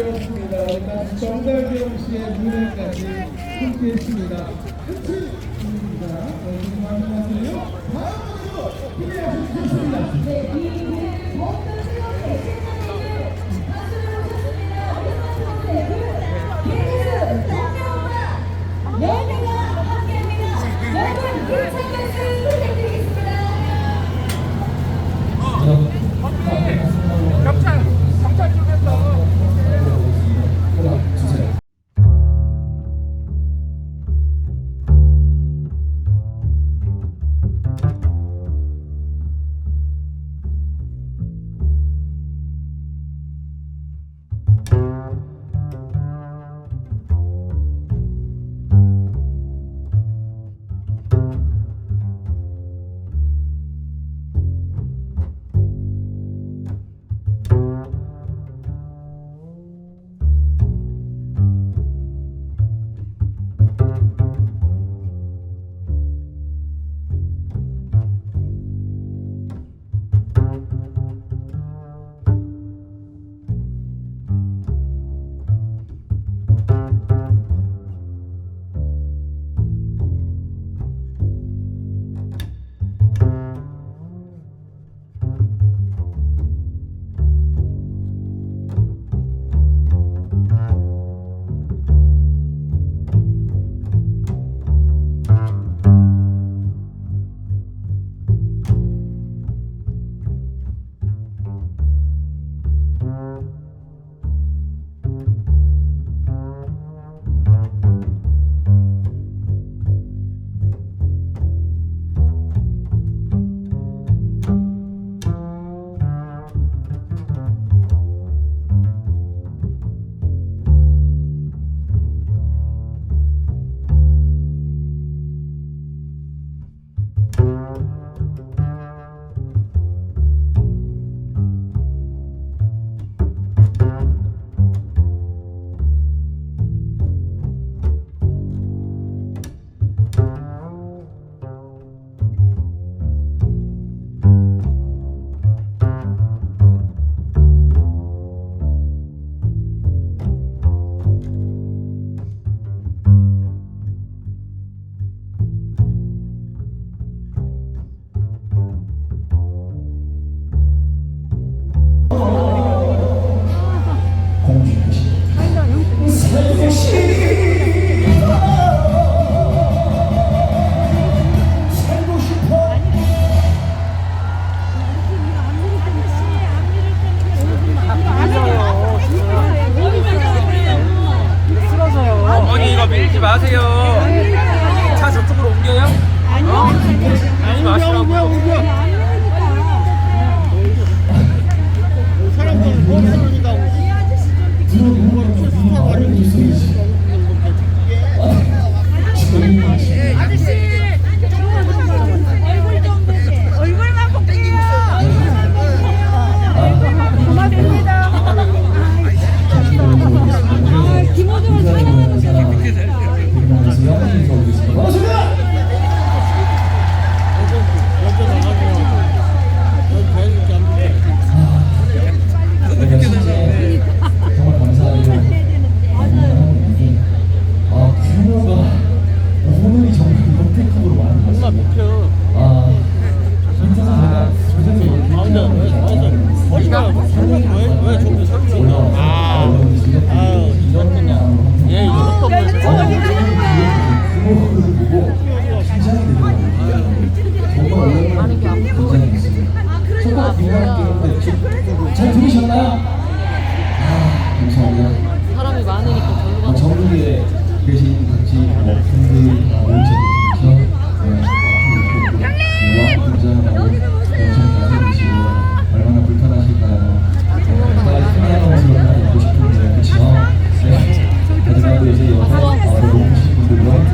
여기까지 정달경 씨의 무대까지 함께했습니다. 끝입니다. 많이 다음으로 기대해 주시겠습니다. 연 왜 저기 서 올라와서 아 이것도 잘 들으셨나요? 아 감사합니다. 사람이 많으니까 절로 어, 전국에 계신 각지 뭐 분들이 모이셨